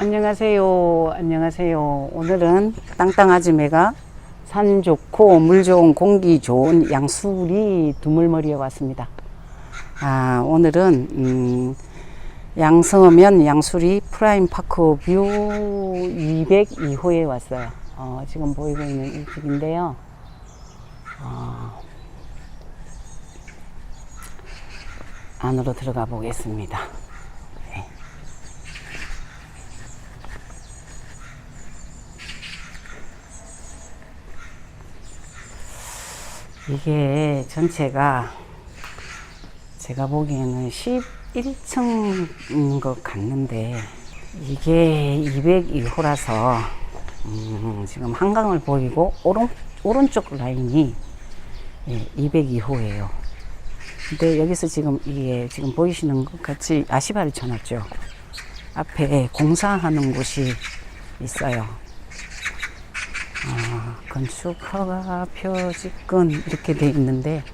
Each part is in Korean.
안녕하세요. 안녕하세요. 오늘은 땅땅 아지매가 산 좋고 물 좋은 공기 좋은 양수리 두물머리에 왔습니다. 아, 오늘은 음, 양서면 양수리 프라임 파크 뷰 202호에 왔어요. 어, 지금 보이고 있는 이 집인데요. 어, 안으로 들어가 보겠습니다. 이게 전체가 제가 보기에는 11층인 것 같는데 이게 202호라서 음, 지금 한강을 보이고 오른, 오른쪽 라인이 예, 202호예요. 근데 여기서 지금 이게 지금 보이시는 것 같이 아시바를 쳐놨죠. 앞에 공사하는 곳이 있어요. 아, 건축 허가 표지권 이렇게 돼 있는데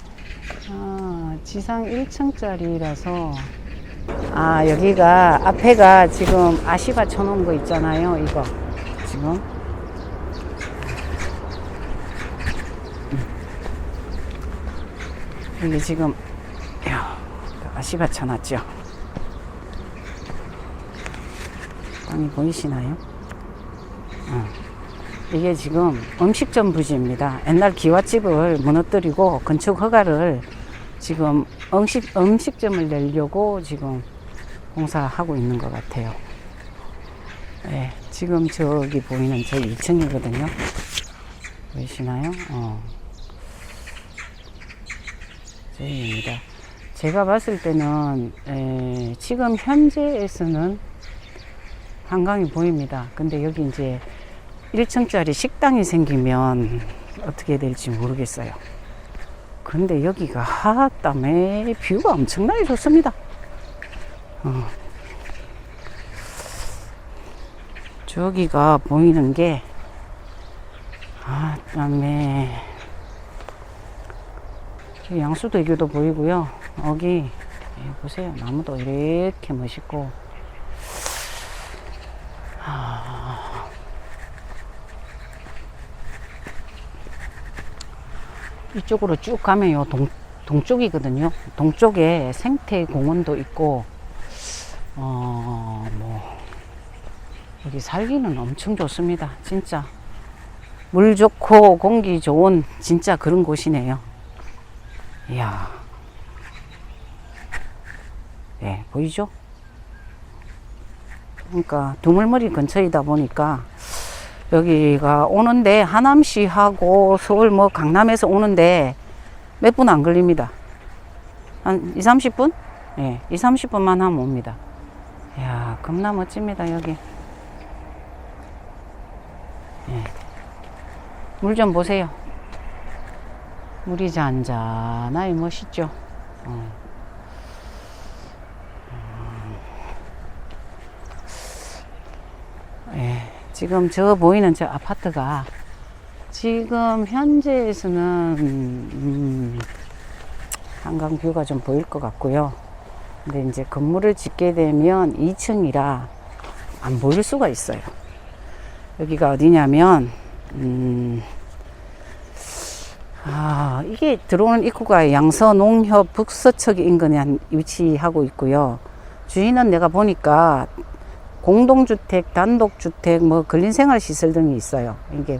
아, 지상 1층짜리라서 아 여기가 앞에가 지금 아시바 쳐놓은 거 있잖아요 이거 지금 음. 여기 지금 야, 아시바 쳐놨죠 땅이 보이시나요? 이게 지금 음식점 부지입니다. 옛날 기와집을 무너뜨리고 건축 허가를 지금 음식, 음식점을 내려고 지금 공사하고 있는 것 같아요. 네, 지금 저기 보이는 저 2층이거든요. 보이시나요? 어. 저기입니다. 제가 봤을 때는 에, 지금 현재에서는 한강이 보입니다. 근데 여기 이제 1층짜리 식당이 생기면 어떻게 될지 모르겠어요. 근데 여기가 하땀에 뷰가 엄청나게 좋습니다. 어. 저기가 보이는 게 하땀에 양수대교도 보이고요. 여기 예, 보세요. 나무도 이렇게 멋있고 이쪽으로 쭉 가면 요 동, 동쪽이거든요. 동쪽에 생태 공원도 있고 어 뭐 여기 살기는 엄청 좋습니다. 진짜. 물 좋고 공기 좋은 진짜 그런 곳이네요. 이야. 네 보이죠? 그러니까 두물머리 근처이다 보니까 여기가 오는데 하남시하고 서울 뭐 강남에서 오는데 몇 분 안 걸립니다. 한 2, 30분? 예, 네, 2, 30분만 하면 옵니다. 이야, 겁나 멋집니다, 여기. 예. 물좀 보세요. 물이 잔잔하니 멋있죠? 어. 지금 저 보이는 저 아파트가 지금 현재에서는 음, 한강 뷰가 좀 보일 것 같고요. 근데 이제 건물을 짓게 되면 2층이라 안 보일 수가 있어요. 여기가 어디냐면 음, 아, 이게 들어오는 입구가 양서농협 북서측 인근에 한 위치하고 있고요. 주인은 내가 보니까 공동주택, 단독주택, 뭐 근린생활시설 등이 있어요. 이게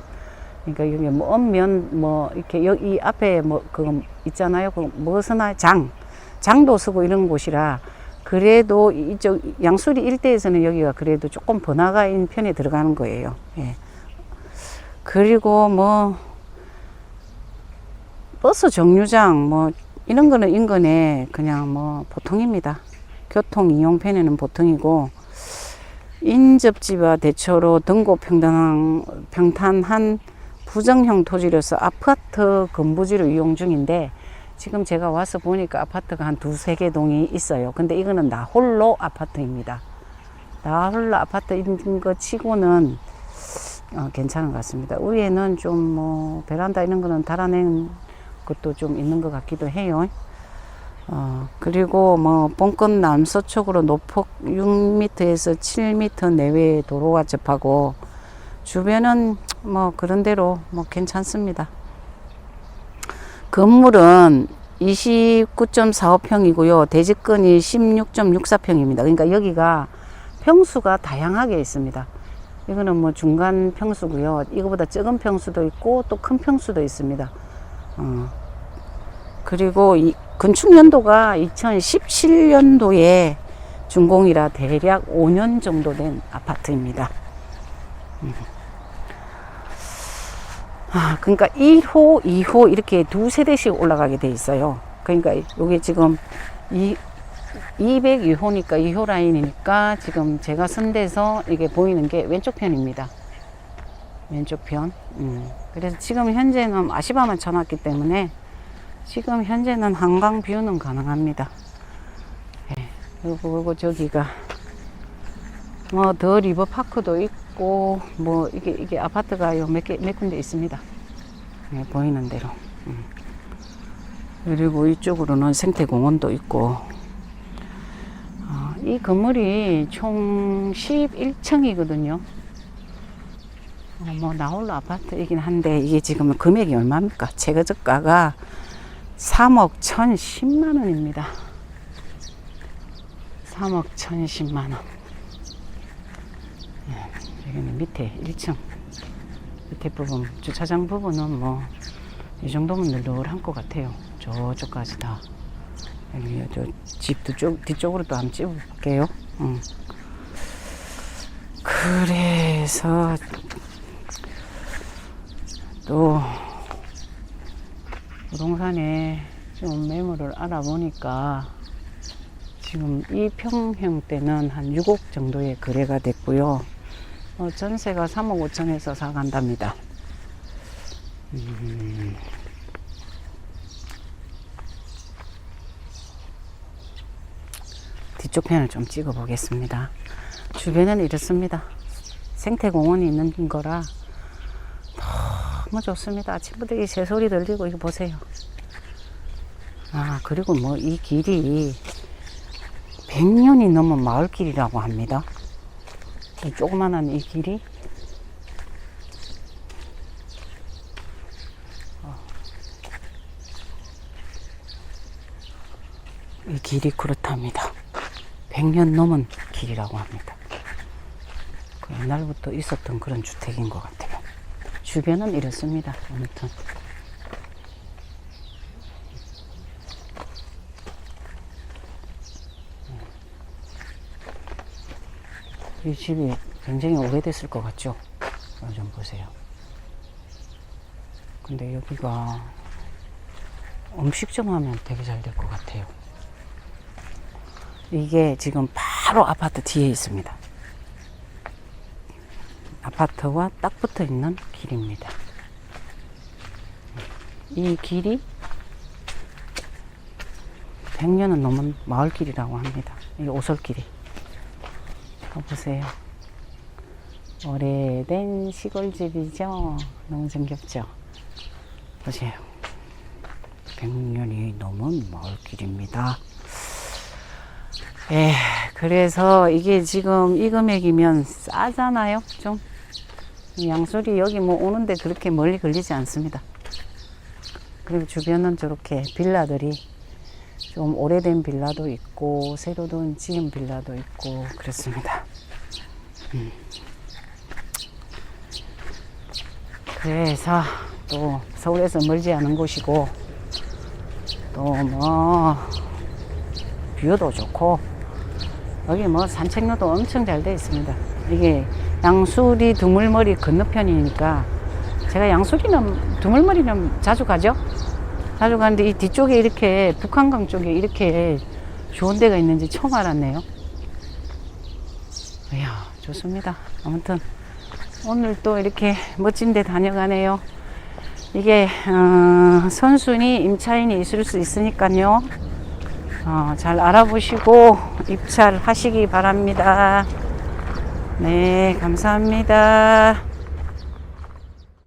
그러니까 여기 뭐 엄면 뭐 이렇게 여기 앞에 뭐그 있잖아요. 그 무엇이나 장, 장도 쓰고 이런 곳이라 그래도 이쪽 양수리 일대에서는 여기가 그래도 조금 번화가인 편에 들어가는 거예요. 예. 그리고 뭐 버스 정류장 뭐 이런 거는 인근에 그냥 뭐 보통입니다. 교통 이용편에는 보통이고 인접지와 대초로 등고 평탄한, 평탄한 부정형 토지로서 아파트 건부지로 이용 중인데 지금 제가 와서 보니까 아파트가 한 두세 개 동이 있어요. 근데 이거는 나 홀로 아파트입니다. 나 홀로 아파트 있는 거 치고는 어, 괜찮은 것 같습니다. 위에는 좀 뭐 베란다 이런 거는 달아낸 것도 좀 있는 것 같기도 해요. 어, 그리고 뭐 본끝 남서쪽으로 노폭 6m에서 7m 내외의 도로가 접하고 주변은 뭐 그런 대로 뭐 괜찮습니다. 건물은 29.45평이고요. 대지권이 16.64평입니다. 그러니까 여기가 평수가 다양하게 있습니다. 이거는 뭐 중간 평수고요. 이거보다 적은 평수도 있고 또 큰 평수도 있습니다. 어. 그리고 이 건축 연도가 2017년도에 준공이라 대략 5년 정도 된 아파트입니다. 음. 아, 그러니까 1호, 2호 이렇게 두 세대씩 올라가게 돼 있어요. 그러니까 이게 지금 이 202호니까 2호 라인이니까 지금 제가 선 데서 이게 보이는 게 왼쪽 편입니다. 왼쪽 편. 음. 그래서 지금 현재는 아시바만 쳐놨기 때문에 지금 현재는 한강 뷰는 가능합니다. 예. 그리고, 그리고 저기가 뭐 더 리버 파크도 있고 뭐 이게 이게 아파트가 요 몇 개 몇 군데 있습니다. 예, 보이는 대로. 음. 그리고 이쪽으로는 생태공원도 있고 어, 이 건물이 총 11층이거든요. 어, 뭐 나홀로 아파트이긴 한데 이게 지금 금액이 얼마입니까? 최저가가 3억 1,010만 원입니다. 3억 1,010만 원. 예, 여기는 밑에 1층. 밑에 부분, 주차장 부분은 뭐, 이 정도면 널널한 것 같아요. 저쪽까지 다. 여기, 저, 집 뒤쪽, 뒤쪽으로 또 한번 찍어볼게요. 응. 그래서, 또, 부동산에 좀 매물을 알아보니까 지금 이 평형 때는 한 6억 정도의 거래가 됐고요. 어, 전세가 3억 5천에서 사간답니다. 음. 뒤쪽 편을 좀 찍어 보겠습니다. 주변은 이렇습니다. 생태공원이 있는 거라 너무 좋습니다. 아침부터 이 새 소리 들리고 이거 보세요. 아, 그리고 뭐 이 길이 100년이 넘은 마을길이라고 합니다. 이 조그만한 이 길이 어. 이 길이 그렇답니다. 100년 넘은 길이라고 합니다. 그 옛날부터 있었던 그런 주택인 것 같아요. 주변은 이렇습니다. 아무튼. 이 집이 굉장히 오래됐을 것 같죠? 좀 보세요. 근데 여기가 음식점 하면 되게 잘 될 것 같아요. 이게 지금 바로 아파트 뒤에 있습니다. 아파트와 딱 붙어 있는 길입니다. 이 길이 100년은 넘은 마을길이라고 합니다. 이 오솔길이. 보세요. 오래된 시골집이죠. 너무 정겹죠. 보세요. 100년이 넘은 마을길입니다. 예, 그래서 이게 지금 이 금액이면 싸잖아요. 좀. 양소리 여기 뭐 오는데 그렇게 멀리 걸리지 않습니다. 그리고 주변은 저렇게 빌라들이 좀 오래된 빌라도 있고 새로 돈 지은 빌라도 있고 그렇습니다. 음. 그래서 또 서울에서 멀지 않은 곳이고 또 뭐 뷰도 좋고 여기 뭐 산책로도 엄청 잘 돼 있습니다. 이게 양수리 두물머리 건너편이니까 제가 양수리는 두물머리는 자주 가죠. 자주 가는데 이 뒤쪽에 이렇게 북한강 쪽에 이렇게 좋은 데가 있는지 처음 알았네요. 이야 좋습니다. 아무튼 오늘 또 이렇게 멋진 데 다녀가네요. 이게 어, 선순위 임차인이 있을 수 있으니까요. 어, 잘 알아보시고 입찰하시기 바랍니다. 네, 감사합니다.